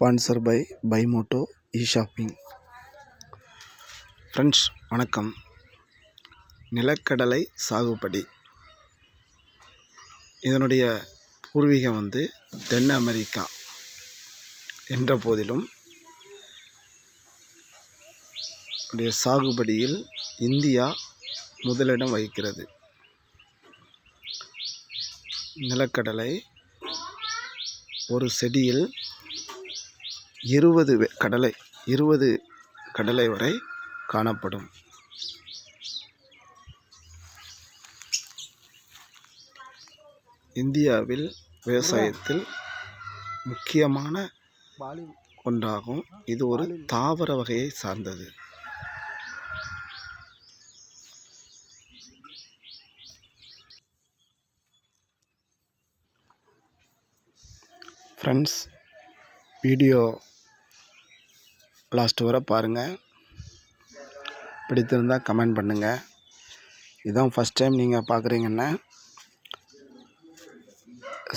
Sponsor by பைமோட்டோ இ shopping friends வணக்கம். நிலக்கடலை சாகுபடி. இதனுடைய பூர்வீகம் வந்து தென் அமெரிக்கா என்ற போதிலும் உடைய சாகுபடியில் இந்தியா முதலிடம் வகிக்கிறது. நிலக்கடலை ஒரு செடியில் இருபது கடலை இருபது கடலை வரை காணப்படும். இந்தியாவில் விவசாயத்தில் முக்கியமான ஒன்றாகும். இது ஒரு தாவர வகையை சார்ந்தது. ஃப்ரெண்ட்ஸ் வீடியோ லாஸ்ட் வரை பாருங்கள் பிடித்திருந்தால் கமெண்ட் பண்ணுங்கள் இதான் ஃபஸ்ட் டைம் நீங்கள் பார்க்குறீங்கன்னா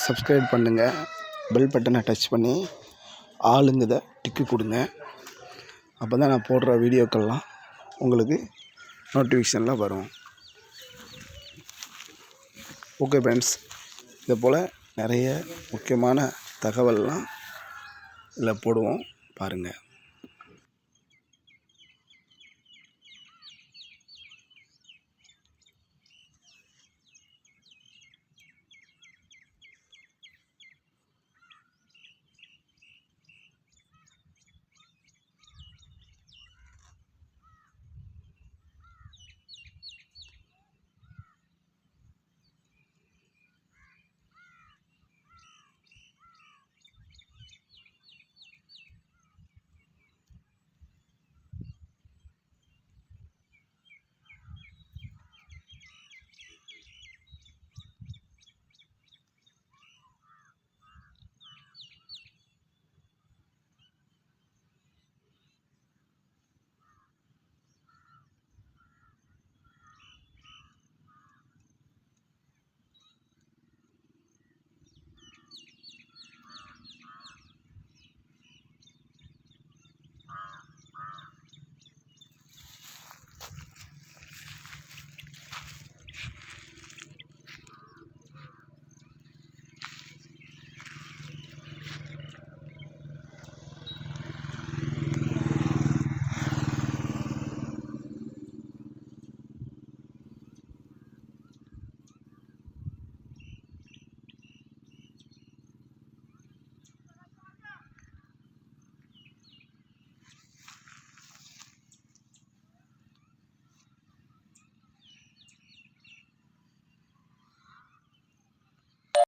சப்ஸ்கிரைப் பண்ணுங்கள் பெல் பட்டனை டச் பண்ணி ஆளுங்கதை டிக்கு கொடுங்க. அப்போ தான் நான் போடுற வீடியோக்கள்லாம் உங்களுக்கு நோட்டிஃபிகேஷனில் வரும். ஓகே ஃப்ரெண்ட்ஸ் இதை போல் நிறைய முக்கியமான தகவல்லாம் இதில் போடுவோம் பாருங்கள்.